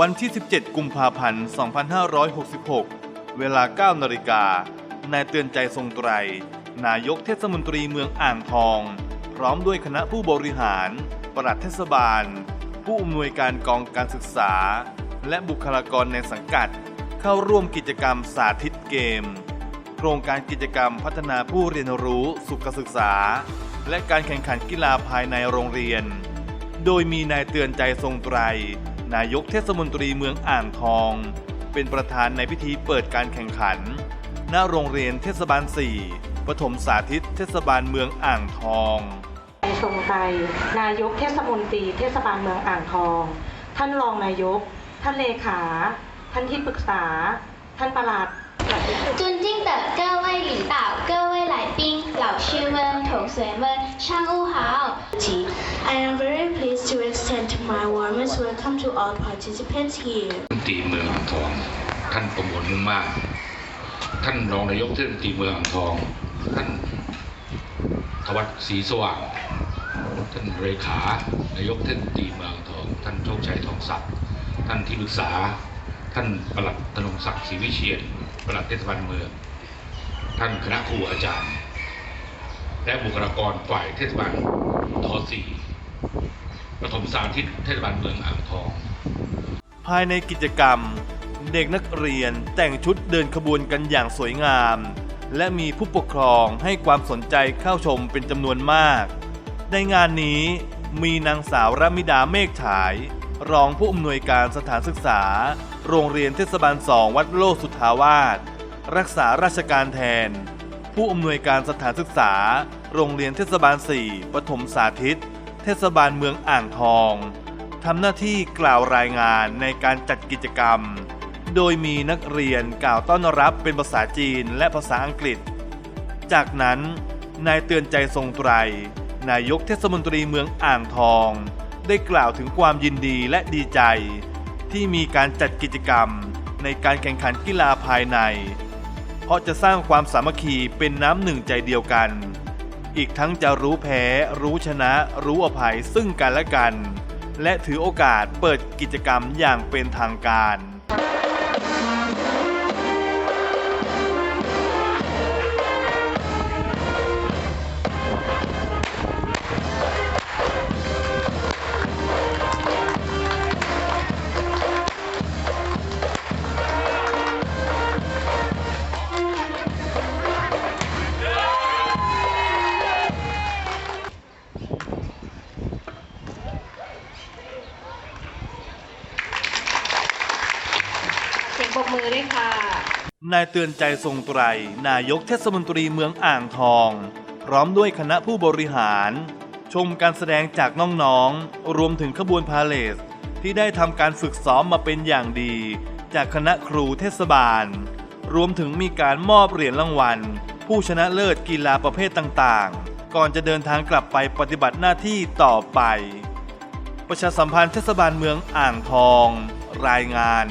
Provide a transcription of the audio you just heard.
วันที่ 17 กุมภาพันธ์ 2566 เวลา 9 นาฬิกา นายเตือนใจทรงไตร นายกเทศมนตรีเมืองอ่างทอง พร้อมด้วยคณะผู้บริหาร ปลัดเทศบาล ผู้อำนวยการกองการศึกษา และบุคลากรในสังกัด เข้าร่วมกิจกรรมสาธิตเกม โครงการกิจกรรมพัฒนาผู้เรียนรู้สุขศึกษา และการแข่งขันกีฬาภายในโรงเรียน โดยมีนายเตือนใจทรงไตร นายกเทศมนตรีเมืองอ่างทอง เป็นประธานในพิธีเปิดการแข่งขัน ณโรงเรียนเทศบาล 4 ปฐมสาธิตเทศบาลเมืองอ่างทองชมไตรนายกเทศมนตรีเทศบาลเมืองอ่างทอง ท่านรองนายก ท่านเลขา ท่านที่ปรึกษา ท่านประหลัดจุนจิ้งเต๋อเก้าไว่หลีเต่าเก้าไว่หลาปิงหล่าชื่อเมืองถงสวยเมืองช่างอู้หา I am very pleased to accept my warmest welcome to all participants here. เทศมนตีเมืองอ่างทอง ท่านประมวลมุ่งมาก ท่านรองนายกเทศมนตรีเมืองอ่างทอง ท่านทวัฒน์ศรีสว่าง ท่านเลขานายกเทศมนตรีเมืองอ่างทอง ท่านโชคชัยทองศักดิ์ ท่านที่ปรึกษา ท่านปลัดธนงศักดิ์ศรีวิเชียนปลัดเทศบาลเมือง ท่านคณะครูอาจารย์ และบุคลากรฝ่ายเทศบาลทสี่ ปฐมสาธิตเทศบาลเมืองอ่างทอง ภายในกิจกรรม เด็กนักเรียนแต่งชุดเดินขบวนกันอย่างสวยงาม และมีผู้ปกครองให้ความสนใจเข้าชมเป็นจำนวนมาก ในงานนี้มีนางสาวรมิดาเมฆฉาย รองผู้อำนวยการสถานศึกษา โรงเรียนเทศบาลสองวัดโลกสุทธาวาสรักษาราชการแทน ผู้อำนวยการสถานศึกษา โรงเรียนเทศบาล 4ปฐมสาธิต เทศบาลเมืองอ่างทองทำหน้าที่กล่าวรายงานในการจัดกิจกรรม โดยมีนักเรียนกล่าวต้อนรับเป็นภาษาจีนและภาษาอังกฤษ จากนั้นนายเตือนใจทรงไตร นายกเทศมนตรีเมืองอ่างทอง ได้กล่าวถึงความยินดีและดีใจ ที่มีการจัดกิจกรรมในการแข่งขันกีฬาภายใน เพราะจะสร้างความสามัคคีเป็นน้ำหนึ่งใจเดียวกัน อีกทั้งจะรู้แพ้ รู้ชนะ รู้อภัยซึ่งกันและกัน และถือโอกาสเปิดกิจกรรมอย่างเป็นทางการ มือด้วยค่ะ นายเตือนใจทรงไตร นายกเทศมนตรีเมืองอ่างทอง พร้อมด้วยคณะผู้บริหาร ชมการแสดงจากน้องๆ รวมถึงขบวนพาเลสที่ได้ทำการฝึกซ้อมมาเป็นอย่างดี จากคณะครูเทศบาล รวมถึงมีการมอบเหรียญรางวัล ผู้ชนะเลิศกีฬาประเภทต่างๆ ก่อนจะเดินทางกลับไปปฏิบัติหน้าที่ต่อไป ประชาสัมพันธ์เทศบาลเมืองอ่างทอง รายงาน